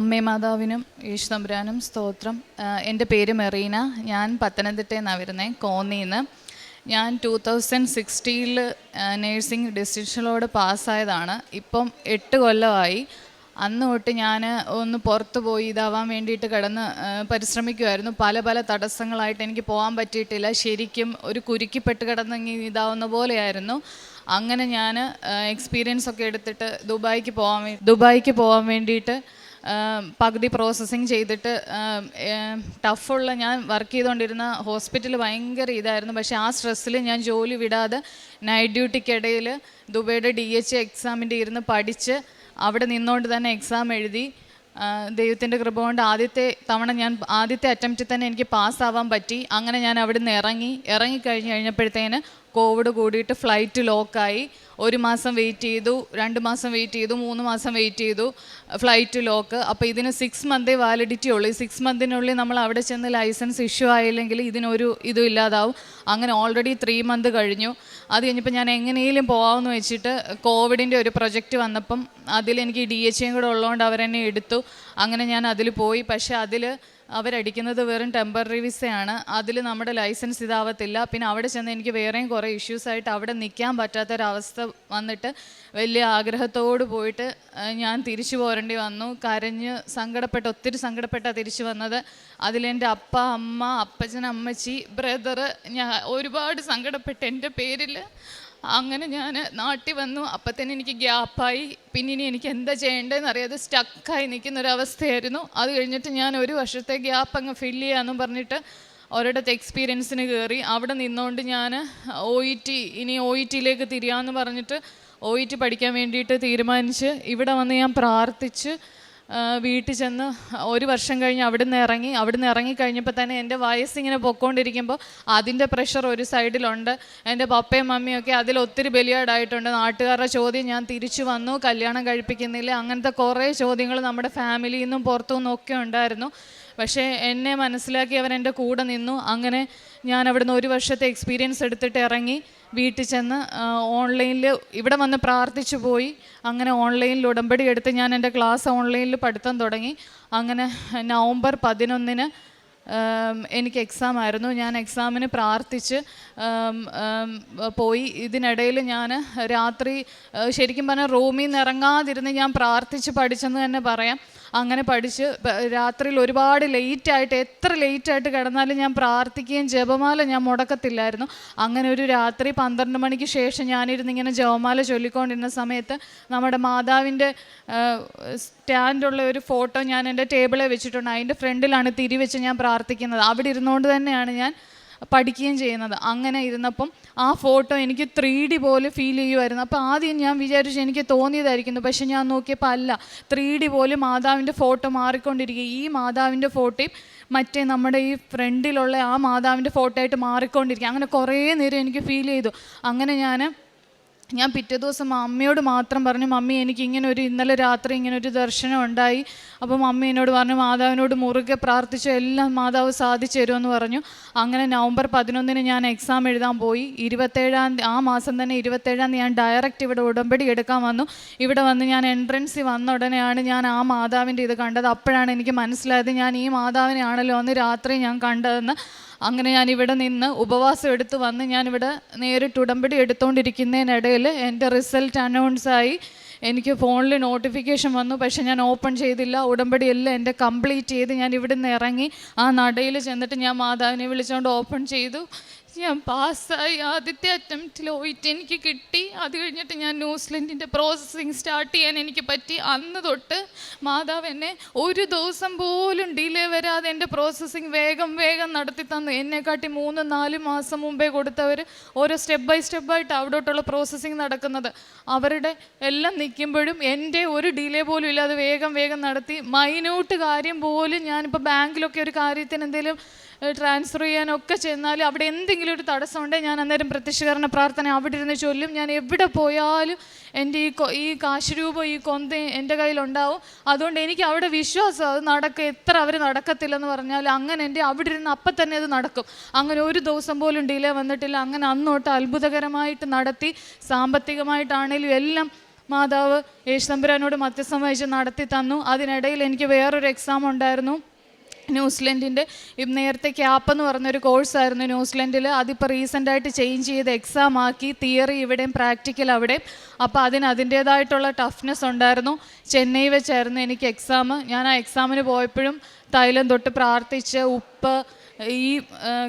അമ്മേ മാതാവിനും ഈശ്വരാനും സ്തോത്രം. എന്റെ പേര് മെറീന. ഞാൻ പത്തനംതിട്ടയിൽ നിന്നാണ് വരുന്നത് കോന്നിന്ന്. ഞാൻ ടൂ തൗസൻഡ് സിക്സ്റ്റീനിൽ നേഴ്സിംഗ് ഡിസ്റ്റിങ്ഷനിലോട് പാസ്സായതാണ്. ഇപ്പം എട്ട് കൊല്ലമായി. അന്ന് തൊട്ട് ഞാൻ ഒന്ന് പുറത്ത് പോയി ഇതാവാൻ വേണ്ടിയിട്ട് കിടന്ന് പരിശ്രമിക്കുമായിരുന്നു പല പല തടസ്സങ്ങളായിട്ട് എനിക്ക് പോകാൻ പറ്റിയിട്ടില്ല. ശരിക്കും ഒരു കുരുക്കിപ്പെട്ട് കിടന്ന് ഇങ്ങനെ ഇതാവുന്ന പോലെയായിരുന്നു. അങ്ങനെ ഞാൻ എക്സ്പീരിയൻസ് ഒക്കെ എടുത്തിട്ട് ദുബായിക്ക് പോകാൻ ദുബായിക്ക് പോകാൻ വേണ്ടിയിട്ട് പകുതി പ്രോസസ്സിങ് ചെയ്തിട്ട് ടഫുള്ള ഞാൻ വർക്ക് ചെയ്തുകൊണ്ടിരുന്ന ഹോസ്പിറ്റൽ ഭയങ്കര ഇതായിരുന്നു. പക്ഷേ ആ സ്ട്രെസ്സിൽ ഞാൻ ജോലി വിടാതെ നൈറ്റ് ഡ്യൂട്ടിക്കിടയിൽ ദുബൈയുടെ ഡി എച്ച് എക്സാമിന്റെ ഇരുന്ന് പഠിച്ച് അവിടെ നിന്നുകൊണ്ട് തന്നെ എക്സാം എഴുതി. ദൈവത്തിന്റെ കൃപ കൊണ്ട് ആദ്യത്തെ തവണ ഞാൻ ആദ്യത്തെ അറ്റംപ്റ്റിൽ തന്നെ എനിക്ക് പാസ്സാവാൻ പറ്റി. അങ്ങനെ ഞാൻ അവിടുന്ന് ഇറങ്ങി. ഇറങ്ങി ഇറങ്ങിക്കഴിഞ്ഞ് കഴിഞ്ഞപ്പോഴത്തേന് കോവിഡ് കൂടിയിട്ട് ഫ്ലൈറ്റ് ലോക്കായി ഒരു മാസം വെയിറ്റ് ചെയ്തു രണ്ട് മാസം വെയിറ്റ് ചെയ്തു മൂന്ന് മാസം വെയിറ്റ് ചെയ്തു ഫ്ലൈറ്റ് ലോക്ക് അപ്പോൾ ഇതിന് സിക്സ് മന്തേ വാലിഡിറ്റി ഉള്ളൂ. ഈ സിക്സ് മന്തിനുള്ളിൽ നമ്മൾ അവിടെ ചെന്ന് ലൈസൻസ് ഇഷ്യൂ ആയില്ലെങ്കിൽ ഇതിനൊരു ഇതും ഇല്ലാതാവും. അങ്ങനെ ഓൾറെഡി ത്രീ മന്ത് കഴിഞ്ഞു. അത് കഴിഞ്ഞപ്പോൾ ഞാൻ എങ്ങനെയും പോകാമെന്ന് വെച്ചിട്ട് കോവിഡിന്റെ ഒരു പ്രൊജക്റ്റ് വന്നപ്പം അതിൽ എനിക്ക് ഡി എച്ച് എയും കൂടെ ഉള്ളതുകൊണ്ട് അവരെന്നെ എടുത്തു. അങ്ങനെ ഞാൻ അതിൽ പോയി. പക്ഷേ അതിൽ അവരടിക്കുന്നത് വെറും ടെമ്പററി വിസയാണ് അതിൽ നമ്മുടെ ലൈസൻസ് ഇതാവത്തില്ല. പിന്നെ അവിടെ ചെന്ന് എനിക്ക് വേറെയും കുറേ ഇഷ്യൂസ് ആയിട്ട് അവിടെ നിൽക്കാൻ പറ്റാത്തൊരവസ്ഥ വന്നിട്ട് വലിയ ആഗ്രഹത്തോട് പോയിട്ട് ഞാൻ തിരിച്ചു പോരേണ്ടി വന്നു. കരഞ്ഞ് സങ്കടപ്പെട്ട് ഒത്തിരി സങ്കടപ്പെട്ട തിരിച്ചു വന്നത്. അതിലെന്റെ അപ്പ അമ്മ അപ്പച്ചൻ അമ്മച്ചി ബ്രദറ് ഞാൻ ഒരുപാട് സങ്കടപ്പെട്ട് എന്റെ പേരിൽ അങ്ങനെ ഞാൻ നാട്ടിൽ വന്നു. അപ്പം തന്നെ എനിക്ക് ഗ്യാപ്പായി. പിന്നെ ഇനി എനിക്ക് എന്താ ചെയ്യേണ്ടതെന്ന് അറിയാതെ സ്റ്റക്കായി നിൽക്കുന്ന ഒരു അവസ്ഥയായിരുന്നു അത് കഴിഞ്ഞിട്ട് ഞാൻ ഒരു വർഷത്തെ ഗ്യാപ്പ് അങ്ങ് ഫില്ല് ചെയ്യാമെന്നും പറഞ്ഞിട്ട് ഒരിടത്ത് എക്സ്പീരിയൻസിന് കയറി. അവിടെ നിന്നുകൊണ്ട് ഞാൻ ഒ ഇ ടി ഇനി ഒ ഇ ടിയിലേക്ക് തിരിയാമെന്ന് പറഞ്ഞിട്ട് ഒ ഇ ടി പഠിക്കാൻ വേണ്ടിയിട്ട് തീരുമാനിച്ച് ഇവിടെ വന്ന് ഞാൻ പ്രാർത്ഥിച്ച് വീട്ടിൽ ചെന്ന് ഒരു വർഷം കഴിഞ്ഞ് അവിടുന്ന് ഇറങ്ങി അവിടുന്ന് ഇറങ്ങി കഴിഞ്ഞപ്പോൾ തന്നെ എന്റെ വയസ്സ് ഇങ്ങനെ പൊക്കോണ്ടിരിക്കുമ്പോൾ അതിന്റെ പ്രഷർ ഒരു സൈഡിലുണ്ട് എന്റെ പപ്പയും മമ്മിയൊക്കെ അതിൽ ഒത്തിരി ബലിയാടായിട്ടുണ്ട്. നാട്ടുകാരുടെ ചോദ്യം ഞാൻ തിരിച്ചു വന്നു. കല്യാണം കഴിപ്പിക്കുന്നില്ല. അങ്ങനത്തെ കുറേ ചോദ്യങ്ങൾ നമ്മുടെ ഫാമിലിയിൽ നിന്നും പുറത്തു നിന്നും ഒക്കെ ഉണ്ടായിരുന്നു. പക്ഷേ എന്നെ മനസ്സിലാക്കി അവൻ എന്റെ കൂടെ നിന്നു. അങ്ങനെ ഞാൻ അവിടുന്ന് ഒരു വർഷത്തെ എക്സ്പീരിയൻസ് എടുത്തിട്ട് ഇറങ്ങി. വീട്ടിൽ ചെന്ന് ഓൺലൈനിൽ ഇവിടെ വന്ന് പ്രാർത്ഥിച്ചു പോയി. അങ്ങനെ ഓൺലൈനിൽ ഉടമ്പടി എടുത്ത് ഞാൻ എന്റെ ക്ലാസ് ഓൺലൈനിൽ പഠിത്തം തുടങ്ങി. അങ്ങനെ നവംബർ പതിനൊന്നിന് എനിക്ക് എക്സാം ആയിരുന്നു. ഞാൻ എക്സാമിന് പ്രാർത്ഥിച്ച് പോയി. ഇതിനിടയിൽ ഞാൻ രാത്രി ശരിക്കും പറഞ്ഞാൽ റൂമിൽ നിന്ന് ഇറങ്ങാതിരുന്ന് ഞാൻ പ്രാർത്ഥിച്ച് പഠിച്ചെന്ന് തന്നെ പറയാം. അങ്ങനെ പഠിച്ച് രാത്രിയിൽ ഒരുപാട് ലേറ്റായിട്ട് എത്ര ലേറ്റായിട്ട് കിടന്നാലും ഞാൻ പ്രാർത്ഥിക്കുകയും ജപമാല ഞാൻ മുടക്കത്തില്ലായിരുന്നു. അങ്ങനെ ഒരു രാത്രി പന്ത്രണ്ട് മണിക്ക് ശേഷം ഞാനിരുന്ന് ഇങ്ങനെ ജപമാല ചൊല്ലിക്കൊണ്ടിരുന്ന സമയത്ത് നമ്മുടെ മാതാവിന്റെ സ്റ്റാൻഡുള്ള ഒരു ഫോട്ടോ ഞാൻ എന്റെ ടേബിളിൽ വെച്ചിട്ടുണ്ട്. അതിന്റെ ഫ്രണ്ടിലാണ് തിരിവെച്ച് ഞാൻ പ്രാർത്ഥിക്കുന്നത് അവിടെ ഇരുന്നുകൊണ്ട് തന്നെയാണ് ഞാൻ പഠിക്കുകയും ചെയ്യുന്നത്. അങ്ങനെ ഇരുന്നപ്പം ആ ഫോട്ടോ എനിക്ക് ത്രീ ഡി പോലെ ഫീൽ ചെയ്യുമായിരുന്നു അപ്പോൾ ആദ്യം ഞാൻ വിചാരിച്ചു എനിക്ക് തോന്നിയതായിരിക്കുന്നു. പക്ഷെ ഞാൻ നോക്കിയപ്പോൾ അല്ല. ത്രീ ഡി പോലെ മാതാവിന്റെ ഫോട്ടോ മാറിക്കൊണ്ടിരിക്കുക. ഈ മാതാവിന്റെ ഫോട്ടോയും മറ്റേ നമ്മുടെ ഈ ഫ്രണ്ടിലുള്ള ആ മാതാവിന്റെ ഫോട്ടോ ആയിട്ട് മാറിക്കൊണ്ടിരിക്കുക. അങ്ങനെ കുറേ നേരം എനിക്ക് ഫീൽ ചെയ്തു. അങ്ങനെ ഞാൻ ഞാൻ പിറ്റേ ദിവസം അമ്മയോട് മാത്രം പറഞ്ഞു മമ്മി എനിക്ക് ഇങ്ങനെ ഒരു ഇന്നലെ രാത്രി ഇങ്ങനെ ഒരു ദർശനം ഉണ്ടായി. അപ്പോൾ മമ്മി എന്നോട് പറഞ്ഞു മാതാവിനോട് മുറുകെ പ്രാർത്ഥിച്ചു എല്ലാം മാതാവ് സാധിച്ചു തരുമെന്ന് പറഞ്ഞു. അങ്ങനെ നവംബർ പതിനൊന്നിന് ഞാൻ എക്സാം എഴുതാൻ പോയി. ഇരുപത്തേഴാം ആ മാസം തന്നെ ഇരുപത്തേഴാം തീയതി ഞാൻ ഡയറക്റ്റ് ഇവിടെ ഉടമ്പടി എടുക്കാൻ വന്നു. ഇവിടെ വന്ന് ഞാൻ എൻട്രൻസിൽ വന്ന ഉടനെയാണ് ഞാൻ ആ മാതാവിന്റെ ഇത് കണ്ടത്. അപ്പോഴാണ് എനിക്ക് മനസ്സിലായത് ഞാൻ ഈ മാതാവിനെയാണല്ലോ അന്ന് രാത്രി ഞാൻ കണ്ടതെന്ന്. അങ്ങനെ ഞാൻ ഇവിടെ നിന്ന് ഉപവാസം എടുത്ത് വന്ന് ഞാനിവിടെ നേരിട്ട് ഉടമ്പടി എടുത്തുകൊണ്ടിരിക്കുന്നതിനിടയിൽ എന്റെ റിസൾട്ട് അനൗൺസായി എനിക്ക് ഫോണിൽ നോട്ടിഫിക്കേഷൻ വന്നു. പക്ഷേ ഞാൻ ഓപ്പൺ ചെയ്തില്ല. ഉടമ്പടി എല്ലാം എന്റെ കംപ്ലീറ്റ് ചെയ്ത് ഞാൻ ഇവിടുന്ന് ഇറങ്ങി ആ നടയിൽ ചെന്നിട്ട് ഞാൻ മാതാവിനെ വിളിച്ചുകൊണ്ട് ഓപ്പൺ ചെയ്തു. ഞാൻ പാസ്സായി ആദ്യത്തെ അറ്റംപ്റ്റിൽ ഓയിറ്റ് എനിക്ക് കിട്ടി. അത് കഴിഞ്ഞിട്ട് ഞാൻ ന്യൂസിലൻഡിന്റെ പ്രോസസ്സിങ് സ്റ്റാർട്ട് ചെയ്യാൻ എനിക്ക് പറ്റി. അന്ന് തൊട്ട് മാതാവ് എന്നെ ഒരു ദിവസം പോലും ഡിലേ വരാതെ എന്റെ പ്രോസസ്സിങ് വേഗം വേഗം നടത്തി തന്നു. എന്നെക്കാട്ടി മൂന്ന് നാല് മാസം മുമ്പേ കൊടുത്തവർ ഓരോ സ്റ്റെപ്പ് ബൈ സ്റ്റെപ്പായിട്ട് അവിടോട്ടുള്ള പ്രോസസ്സിങ് നടക്കുന്നത്. അവരുടെ എല്ലാം നിൽക്കുമ്പോഴും എന്റെ ഒരു ഡിലേ പോലും ഇല്ലാതെ വേഗം വേഗം നടത്തി. മൈന്യൂട്ട് കാര്യം പോലും ഞാനിപ്പോൾ ബാങ്കിലൊക്കെ ഒരു കാര്യത്തിന് എന്തെങ്കിലും ട്രാൻസ്ഫർ ചെയ്യാനൊക്കെ ചെന്നാലും അവിടെ എന്തെങ്കിലും ഒരു തടസ്സമുണ്ടെങ്കിൽ ഞാൻ അന്നേരം പ്രത്യക്ഷീകരണ പ്രാർത്ഥന അവിടെ ഇരുന്ന് ചൊല്ലും. ഞാൻ എവിടെ പോയാലും എന്റെ ഈ ഈ കാശുരൂപം ഈ കൊന്ത എന്റെ കയ്യിലുണ്ടാവും. അതുകൊണ്ട് എനിക്ക് അവിടെ വിശ്വാസം അത് നടക്കുക എത്ര അവർ നടക്കത്തില്ലെന്ന് പറഞ്ഞാൽ അങ്ങനെ എന്റെ അവിടെ ഇരുന്ന് അപ്പം തന്നെ അത് നടക്കും. അങ്ങനെ ഒരു ദിവസം പോലും ഡിലേ വന്നിട്ടില്ല. അങ്ങനെ അന്നോട്ട് അത്ഭുതകരമായിട്ട് നടത്തി സാമ്പത്തികമായിട്ടാണേലും എല്ലാം മാതാവ് യേശുതമ്പുരാനോട് മധ്യസ്ഥം വഹിച്ച് നടത്തി തന്നു. അതിനിടയിൽ എനിക്ക് വേറൊരു എക്സാം ഉണ്ടായിരുന്നു. ന്യൂസിലൻഡിന്റെ നേരത്തെ ക്യാപ്പ് എന്ന് പറഞ്ഞൊരു കോഴ്സായിരുന്നു ന്യൂസിലൻഡിൽ അതിപ്പോൾ റീസെന്റായിട്ട് ചേഞ്ച് ചെയ്ത് എക്സാം ആക്കി തിയറി ഇവിടെയും പ്രാക്ടിക്കൽ അവിടെയും. അപ്പോൾ അതിന് അതിന്റേതായിട്ടുള്ള ടഫ്നെസ് ഉണ്ടായിരുന്നു. ചെന്നൈ വെച്ചായിരുന്നു എനിക്ക് എക്സാം ഞാൻ ആ എക്സാമിന് പോയപ്പോഴും തൈലം തൊട്ട് പ്രാർത്ഥിച്ച് ഉപ്പ് ഈ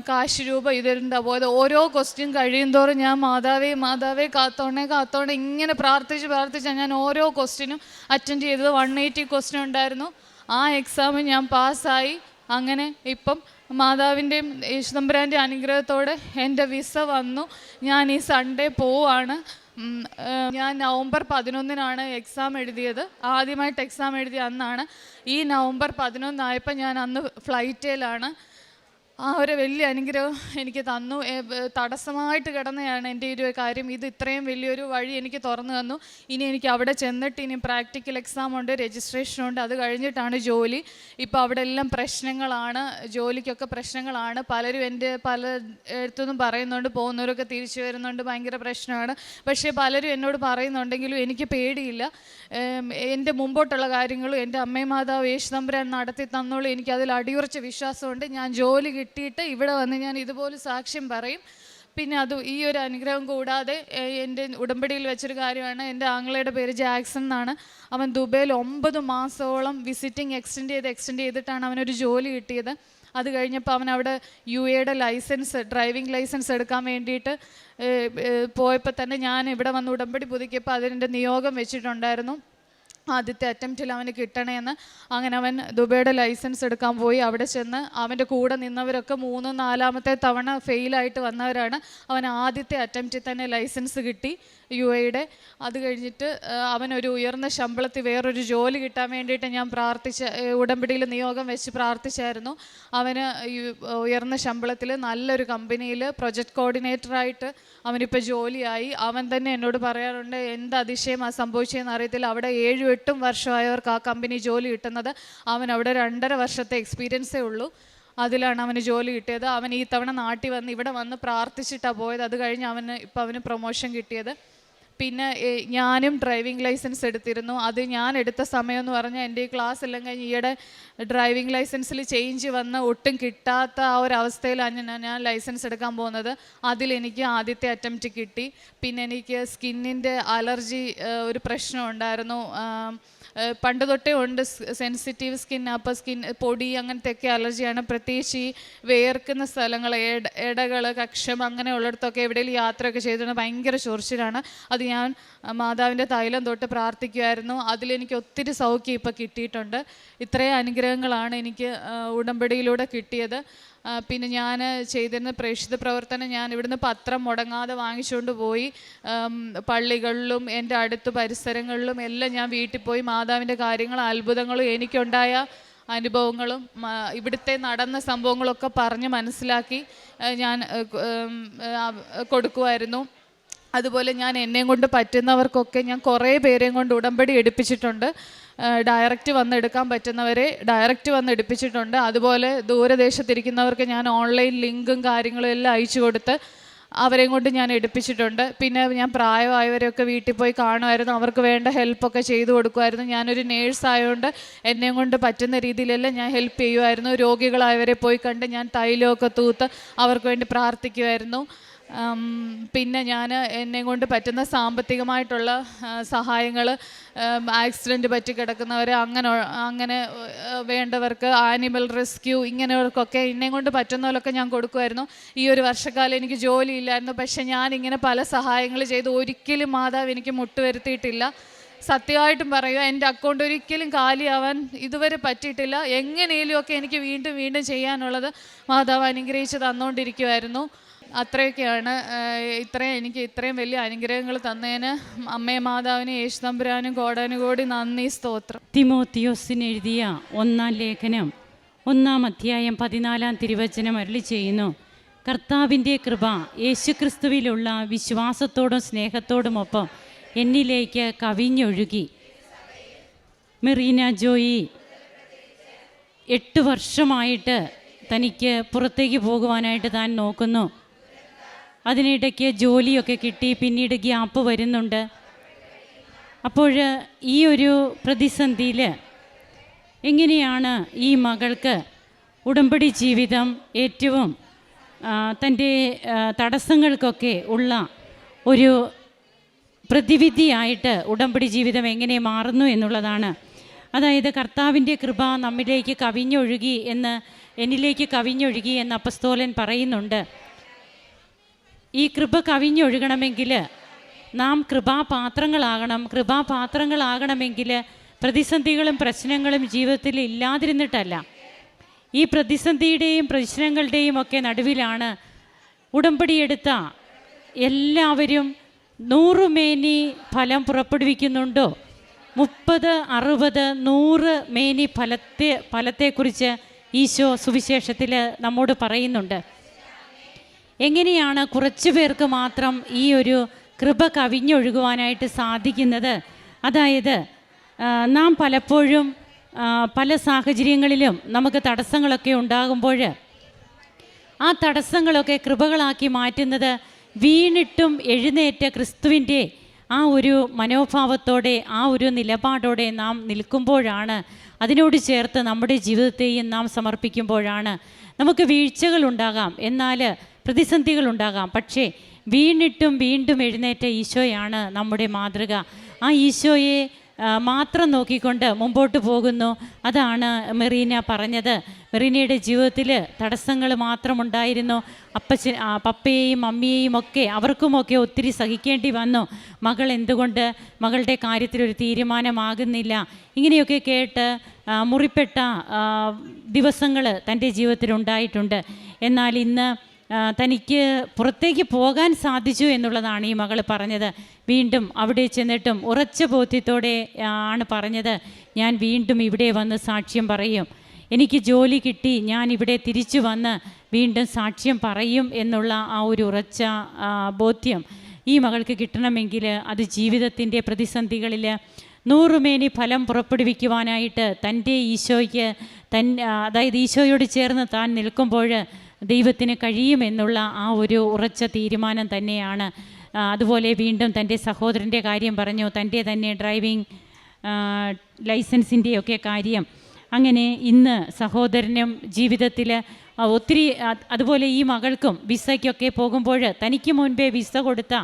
കാശ് രൂപ ഇതിന്റെ പോയത്. ഓരോ ക്വസ്റ്റ്യൻ കഴിയുന്തോറും ഞാൻ മാതാവേ മാതാവേ കാത്തോണേ കാത്തോണേ ഇങ്ങനെ പ്രാർത്ഥിച്ച് പ്രാർത്ഥിച്ചാൽ ഞാൻ ഓരോ ക്വസ്റ്റ്യനും അറ്റൻഡ് ചെയ്തത്. വൺ എയ്റ്റി ക്വസ്റ്റ്യൻ ഉണ്ടായിരുന്നു. ആ എക്സാം ഞാൻ പാസ്സായി അങ്ങനെ ഇപ്പം മാതാവിന്റെയും യേശുദമ്പുരാന്റെ അനുഗ്രഹത്തോടെ എന്റെ വിസ വന്നു. ഞാൻ ഈ സൺഡേ പോവാണ്. ഞാൻ നവംബർ പതിനൊന്നിനാണ് എക്സാം എഴുതിയത്. ആദ്യമായിട്ട് എക്സാം എഴുതിയ അന്നാണ്. ഈ നവംബർ പതിനൊന്നായപ്പോൾ ഞാൻ അന്ന് ഫ്ലൈറ്റിലാണ് ആ ഒരു വലിയ അനുഗ്രഹം എനിക്ക് തന്നു. തടസ്സമായിട്ട് കിടന്നതാണ് എന്റെ ഒരു കാര്യം. ഇത് ഇത്രയും വലിയൊരു വഴി എനിക്ക് തുറന്നു തന്നു. ഇനി എനിക്ക് അവിടെ ചെന്നിട്ട് ഇനി പ്രാക്ടിക്കൽ എക്സാം ഉണ്ട് രജിസ്ട്രേഷൻ ഉണ്ട്. അത് കഴിഞ്ഞിട്ടാണ് ജോലി. ഇപ്പോൾ അവിടെ എല്ലാം പ്രശ്നങ്ങളാണ്. ജോലിക്കൊക്കെ പ്രശ്നങ്ങളാണ്. പലരും എന്റെ പല അടുത്തുനിന്നും പറയുന്നുണ്ട് പോകുന്നവരൊക്കെ തിരിച്ചു വരുന്നുണ്ട് ഭയങ്കര പ്രശ്നമാണ്. പക്ഷേ പലരും എന്നോട് പറയുന്നുണ്ടെങ്കിലും എനിക്ക് പേടിയില്ല. എന്റെ മുമ്പോട്ടുള്ള കാര്യങ്ങളും എന്റെ അമ്മയും മാതാവ് യേശുദമ്പുരാൻ നടത്തി തന്നോളൂ. എനിക്ക് അതിൽ അടിയുറച്ച വിശ്വാസമുണ്ട്. ഞാൻ ജോലി കിട്ടിയിട്ട് ഇവിടെ വന്ന് ഞാൻ ഇതുപോലെ സാക്ഷ്യം പറയും. പിന്നെ അത് ഈ ഒരു അനുഗ്രഹം കൂടാതെ എന്റെ ഉടമ്പടിയിൽ വെച്ചൊരു കാര്യമാണ്. എന്റെ ആങ്ങളയുടെ പേര് ജാക്സൺ എന്നാണ്. അവൻ ദുബൈയിൽ ഒമ്പത് മാസത്തോളം വിസിറ്റിംഗ് എക്സ്റ്റെൻഡ് ചെയ്ത് എക്സ്റ്റെൻഡ് ചെയ്തിട്ടാണ് അവനൊരു ജോലി കിട്ടിയത്. അത് കഴിഞ്ഞപ്പോൾ അവൻ അവിടെ യു എയുടെ ലൈസൻസ് ഡ്രൈവിംഗ് ലൈസൻസ് എടുക്കാൻ വേണ്ടിയിട്ട് പോയപ്പോൾ തന്നെ ഞാൻ ഇവിടെ വന്ന് ഉടമ്പടി പുതുക്കിയപ്പോൾ അതിന്റെ നിയോഗം വെച്ചിട്ടുണ്ടായിരുന്നു. ആദ്യത്തെ അറ്റംപ്റ്റിൽ അവന് കിട്ടണേന്ന് അങ്ങനെ അവൻ ദുബൈയുടെ ലൈസൻസ് എടുക്കാൻ പോയി. അവിടെ ചെന്ന് അവന്റെ കൂടെ നിന്നവരൊക്കെ മൂന്ന് നാലാമത്തെ തവണ ഫെയിലായിട്ട് വന്നവരാണ്. അവൻ ആദ്യത്തെ അറ്റംപ്റ്റിൽ തന്നെ ലൈസൻസ് കിട്ടി യു എയുടെ അത് കഴിഞ്ഞിട്ട് അവനൊരു ഉയർന്ന ശമ്പളത്തിൽ വേറൊരു ജോലി കിട്ടാൻ വേണ്ടിയിട്ട് ഞാൻ പ്രാർത്ഥിച്ച ഉടമ്പടിയിൽ നിയോഗം വെച്ച് പ്രാർത്ഥിച്ചായിരുന്നു. അവന് ഉയർന്ന ശമ്പളത്തിൽ നല്ലൊരു കമ്പനിയിൽ പ്രൊജക്ട് കോർഡിനേറ്ററായിട്ട് അവനിപ്പോൾ ജോലിയായി. അവൻ തന്നെ എന്നോട് പറയാറുണ്ട് എന്ത് അതിശയമാണ് സംഭവിച്ചതെന്ന് അറിയത്തില്ല. അവിടെ ഏഴും എട്ടും വർഷമായവർക്ക് ആ കമ്പനി ജോലി കിട്ടുന്നത്. അവൻ അവിടെ രണ്ടര വർഷത്തെ എക്സ്പീരിയൻസേ ഉള്ളൂ. അതിലാണ് അവന് ജോലി കിട്ടിയത്. അവൻ ഈ തവണ നാട്ടിൽ വന്ന് ഇവിടെ വന്ന് പ്രാർത്ഥിച്ചിട്ടാണ് പോയത്. അത് കഴിഞ്ഞ് അവന് ഇപ്പം അവന് പ്രൊമോഷൻ കിട്ടിയത്. പിന്നെ ഞാനും ഡ്രൈവിംഗ് ലൈസൻസ് എടുത്തിരുന്നു. അത് ഞാൻ എടുത്ത സമയമെന്ന് പറഞ്ഞാൽ എന്റെ ഈ ക്ലാസ് എല്ലാം കഴിഞ്ഞ് ഈയിടെ ഡ്രൈവിംഗ് ലൈസൻസിൽ ചേഞ്ച് വന്ന് ഒട്ടും കിട്ടാത്ത ആ ഒരു അവസ്ഥയിലാണ് ഞാൻ ലൈസൻസ് എടുക്കാൻ പോകുന്നത്. അതിലെനിക്ക് ആദ്യത്തെ അറ്റംപ്റ്റ് കിട്ടി. പിന്നെ എനിക്ക് സ്കിന്നിന്റെ അലർജി ഒരു പ്രശ്നം ഉണ്ടായിരുന്നു. പണ്ട് തൊട്ടേ ഉണ്ട് സെൻസിറ്റീവ് സ്കിൻ അപ്പോൾ സ്കിൻ പൊടി അങ്ങനത്തെയൊക്കെ അലർജിയാണ്. പ്രത്യേകിച്ച് ഈ വേർക്കുന്ന സ്ഥലങ്ങൾ എട ഇടകൾ കക്ഷം അങ്ങനെയുള്ളിടത്തൊക്കെ എവിടെയെങ്കിലും യാത്രയൊക്കെ ചെയ്തിട്ട് ഭയങ്കര ചൊറിച്ചിലാണ്. അത് ഞാൻ മാതാവിന്റെ തൈലം തൊട്ട് പ്രാർത്ഥിക്കുമായിരുന്നു അതിലെനിക്ക് ഒത്തിരി സൗഖ്യം ഇപ്പോൾ കിട്ടിയിട്ടുണ്ട്. ഇത്രയും അനുഗ്രഹങ്ങളാണ് എനിക്ക് ഉടമ്പടിയിലൂടെ കിട്ടിയത്. പിന്നെ ഞാൻ ചെയ്തിരുന്ന പ്രേക്ഷിത പ്രവർത്തനം ഞാൻ ഇവിടുന്ന് പത്രം മുടങ്ങാതെ വാങ്ങിച്ചുകൊണ്ട് പോയി. പള്ളികളിലും എന്റെ അടുത്ത് പരിസരങ്ങളിലും എല്ലാം ഞാൻ വീട്ടിൽ പോയി മാതാവിന്റെ കാര്യങ്ങളും അത്ഭുതങ്ങളും എനിക്കുണ്ടായ അനുഭവങ്ങളും ഇവിടുത്തെ നടന്ന സംഭവങ്ങളൊക്കെ പറഞ്ഞ് മനസ്സിലാക്കി ഞാൻ കൊടുക്കുമായിരുന്നു. അതുപോലെ ഞാൻ എന്നെയും കൊണ്ട് പറ്റുന്നവർക്കൊക്കെ ഞാൻ കുറേ പേരെയും കൊണ്ട് ഉടമ്പടി എടുപ്പിച്ചിട്ടുണ്ട്. ഡയറക്റ്റ് വന്ന് എടുക്കാൻ പറ്റുന്നവരെ ഡയറക്റ്റ് വന്ന് എടുപ്പിച്ചിട്ടുണ്ട്. അതുപോലെ ദൂരദേശത്തിരിക്കുന്നവർക്ക് ഞാൻ ഓൺലൈൻ ലിങ്കും കാര്യങ്ങളും എല്ലാം അയച്ചു കൊടുത്ത് അവരെയും കൊണ്ട് ഞാൻ എടുപ്പിച്ചിട്ടുണ്ട്. പിന്നെ ഞാൻ പ്രായമായവരെയൊക്കെ വീട്ടിൽ പോയി കാണുമായിരുന്നു. അവർക്ക് വേണ്ട ഹെൽപ്പൊക്കെ ചെയ്തു കൊടുക്കുമായിരുന്നു. ഞാനൊരു നേഴ്സ് ആയതുകൊണ്ട് എന്നെയും കൊണ്ട് പറ്റുന്ന രീതിയിലെല്ലാം ഞാൻ ഹെൽപ്പ് ചെയ്യുമായിരുന്നു. രോഗികളായവരെ പോയി കണ്ട് ഞാൻ തൈലമൊക്കെ തൂത്ത് അവർക്ക് വേണ്ടി പ്രാർത്ഥിക്കുമായിരുന്നു. പിന്നെ ഞാൻ എന്നെ കൊണ്ട് പറ്റുന്ന സാമ്പത്തികമായിട്ടുള്ള സഹായങ്ങൾ ആക്സിഡന്റ് പറ്റി കിടക്കുന്നവർ അങ്ങനെ അങ്ങനെ വേണ്ടവർക്ക് ആനിമൽ റെസ്ക്യൂ ഇങ്ങനെയവർക്കൊക്കെ എന്നെ കൊണ്ട് പറ്റുന്നവരൊക്കെ ഞാൻ കൊടുക്കുമായിരുന്നു ഈ ഒരു വർഷക്കാലം എനിക്ക് ജോലിയില്ലായിരുന്നു. പക്ഷേ ഞാൻ ഇങ്ങനെ പല സഹായങ്ങൾ ചെയ്ത് ഒരിക്കലും മാതാവ് എനിക്ക് മുട്ടുവരുത്തിയിട്ടില്ല. സത്യമായിട്ടും പറയുക എന്റെ അക്കൗണ്ട് ഒരിക്കലും കാലിയാവാൻ ഇതുവരെ പറ്റിയിട്ടില്ല. എങ്ങനെയെങ്കിലുമൊക്കെ എനിക്ക് വീണ്ടും വീണ്ടും ചെയ്യാനുള്ളത് മാതാവ് അനുഗ്രഹിച്ച് തന്നുകൊണ്ടിരിക്കുമായിരുന്നു അത്രയൊക്കെയാണ്. ഇത്രയും എനിക്ക് ഇത്രയും വലിയ അനുഗ്രഹങ്ങൾ തന്നതിന് അമ്മയും മാതാവിനും യേശുതമ്പുരാനും കോടാനുകോടി നന്ദി സ്തോത്രം. തിമോത്തിയോസിന് എഴുതിയ ഒന്നാം ലേഖനം ഒന്നാം അധ്യായം പതിനാലാം തിരുവചനം അരളി ചെയ്യുന്നു. കർത്താവിന്റെ കൃപ യേശുക്രിസ്തുവിലുള്ള വിശ്വാസത്തോടും സ്നേഹത്തോടുമൊപ്പം എന്നിലേക്ക് കവിഞ്ഞൊഴുകി. മെറീന ജോയി എട്ട് വർഷമായിട്ട് തനിക്ക് പുറത്തേക്ക് പോകുവാനായിട്ട് താൻ നോക്കുന്നു. അതിനിടയ്ക്ക് ജോലിയൊക്കെ കിട്ടി പിന്നീട് ഗ്യാപ്പ് വരുന്നുണ്ട്. അപ്പോൾ ഈ ഒരു പ്രതിസന്ധിയിൽ എങ്ങനെയാണ് ഈ മകൾക്ക് ഉടമ്പടി ജീവിതം ഏറ്റവും തന്റെ തടസ്സങ്ങൾക്കൊക്കെ ഉള്ള ഒരു പ്രതിവിധിയായിട്ട് ഉടമ്പടി ജീവിതം എങ്ങനെ മാറുന്നു എന്നുള്ളതാണ്. അതായത് കർത്താവിന്റെ കൃപ നമ്മിലേക്ക് കവിഞ്ഞൊഴുകി എന്ന് എന്നിലേക്ക് കവിഞ്ഞൊഴുകി എന്ന് അപ്പസ്തോലൻ പറയുന്നുണ്ട്. ഈ കൃപ കവിഞ്ഞൊഴുകണമെങ്കിൽ നാം കൃപാപാത്രങ്ങളാകണം. കൃപാപാത്രങ്ങളാകണമെങ്കിൽ പ്രതിസന്ധികളും പ്രശ്നങ്ങളും ജീവിതത്തിൽ ഇല്ലാതിരുന്നിട്ടല്ല. ഈ പ്രതിസന്ധിയുടെയും പ്രശ്നങ്ങളുടെയും ഒക്കെ നടുവിലാണ് ഉടമ്പടിയെടുത്ത എല്ലാവരും നൂറുമേനി ഫലം പുറപ്പെടുവിക്കുന്നുണ്ടോ? മുപ്പത് അറുപത് നൂറ് മേനി ഫലത്തെ ഫലത്തെക്കുറിച്ച് ഈശോ സുവിശേഷത്തിൽ നമ്മോട് പറയുന്നുണ്ട്. എങ്ങനെയാണ് കുറച്ചു പേർക്ക് മാത്രം ഈ ഒരു കൃപ കവിഞ്ഞൊഴുകുവാനായിട്ട് സാധിക്കുന്നത്? അതായത് നാം പലപ്പോഴും പല സാഹചര്യങ്ങളിലും നമുക്ക് തടസ്സങ്ങളൊക്കെ ഉണ്ടാകുമ്പോൾ ആ തടസ്സങ്ങളൊക്കെ കൃപകളാക്കി മാറ്റുന്നത് വീണിട്ടും എഴുന്നേറ്റ ക്രിസ്തുവിന്റെ ആ ഒരു മനോഭാവത്തോടെ ആ ഒരു നിലപാടോടെ നാം നിൽക്കുമ്പോഴാണ് അതിനോട് ചേർത്ത് നമ്മുടെ ജീവിതത്തെയും നാം സമർപ്പിക്കുമ്പോഴാണ് നമുക്ക് വീഴ്ചകളുണ്ടാകാം എന്നാൽ പ്രതിസന്ധികളുണ്ടാകാം. പക്ഷേ വീണിട്ടും വീണ്ടും എഴുന്നേറ്റ ഈശോയാണ് നമ്മുടെ മാതൃക. ആ ഈശോയെ മാത്രം നോക്കിക്കൊണ്ട് മുമ്പോട്ട് പോകുന്നു. അതാണ് മെറീന പറഞ്ഞത്. മെറീനയുടെ ജീവിതത്തിൽ തടസ്സങ്ങൾ മാത്രം ഉണ്ടായിരുന്നു. അപ്പച്ച പപ്പയെയും അമ്മയെയും ഒക്കെ അവർക്കുമൊക്കെ ഒത്തിരി സഹിക്കേണ്ടി വന്നു. മകൾ എന്തുകൊണ്ട്? മകളുടെ കാര്യത്തിലൊരു തീരുമാനമാകുന്നില്ല. ഇങ്ങനെയൊക്കെ കേട്ട് മുറിപ്പെട്ട ദിവസങ്ങൾ തന്റെ ജീവിതത്തിൽ ഉണ്ടായിട്ടുണ്ട് എന്നാൽ ഇന്ന് തനിക്ക് പുറത്തേക്ക് പോകാൻ സാധിച്ചു എന്നുള്ളതാണ് ഈ മകൾ പറഞ്ഞത്. വീണ്ടും അവിടെ ചെന്നിട്ടും ഉറച്ച ബോധ്യത്തോടെ ആണ് പറഞ്ഞത്. ഞാൻ വീണ്ടും ഇവിടെ വന്ന് സാക്ഷ്യം പറയും. എനിക്ക് ജോലി കിട്ടി ഞാൻ ഇവിടെ തിരിച്ചു വന്ന് വീണ്ടും സാക്ഷ്യം പറയും എന്നുള്ള ആ ഒരു ഉറച്ച ബോധ്യം ഈ മകൾക്ക് കിട്ടണമെങ്കിൽ അത് ജീവിതത്തിന്റെ പ്രതിസന്ധികളിൽ നൂറുമേനി ഫലം പുറപ്പെടുവിക്കുവാനായിട്ട് തന്റെ ഈശോയ്ക്ക് തൻ അതായത് ഈശോയോട് ചേർന്ന് താൻ നിൽക്കുമ്പോൾ ദൈവത്തിന് കഴിയുമെന്നുള്ള ആ ഒരു ഉറച്ച തീരുമാനം തന്നെയാണ്. അതുപോലെ വീണ്ടും തന്റെ സഹോദരന്റെ കാര്യം പറഞ്ഞു തന്റെ തന്നെ ഡ്രൈവിംഗ് ലൈസൻസിന്റെയൊക്കെ കാര്യം. അങ്ങനെ ഇന്ന് സഹോദരനും ജീവിതത്തിൽ ഒത്തിരി അതുപോലെ ഈ മകൾക്കും വിസയ്ക്കൊക്കെ പോകുമ്പോൾ തനിക്ക് മുൻപേ വിസ കൊടുത്ത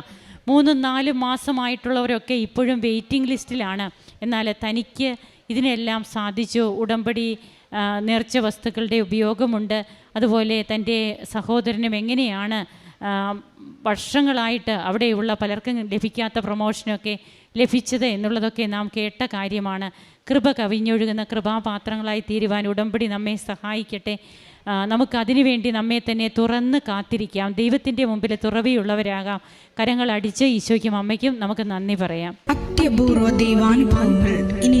മൂന്നും നാലും മാസമായിട്ടുള്ളവരൊക്കെ ഇപ്പോഴും വെയിറ്റിംഗ് ലിസ്റ്റിലാണ്. എന്നാൽ തനിക്ക് ഇതിനെല്ലാം സാധിച്ചു. ഉടമ്പടി നേർച്ച വസ്തുക്കളുടെ ഉപയോഗമുണ്ട്. അതുപോലെ തന്റെ സഹോദരനും എങ്ങനെയാണ് വർഷങ്ങളായിട്ട് അവിടെയുള്ള പലർക്കും ലഭിക്കാത്ത പ്രൊമോഷനൊക്കെ ലഭിച്ചത് എന്നുള്ളതൊക്കെ നാം കേട്ട കാര്യമാണ്. കൃപ കവിഞ്ഞൊഴുകുന്ന കൃപാപാത്രങ്ങളായി തീരുവാൻ ഉടമ്പടി നമ്മെ സഹായിക്കട്ടെ. നമുക്കതിനു വേണ്ടി നമ്മെ തന്നെ തുറന്ന് കാത്തിരിക്കാം. ദൈവത്തിന്റെ മുമ്പിൽ തുറവിയുള്ളവരാകാം. കരങ്ങൾ അടിച്ച് ഈശോയ്ക്കും അമ്മയ്ക്കും നമുക്ക് നന്ദി പറയാം. അത്യപൂർവ ദൈവാനുഭവങ്ങൾ. ഇനി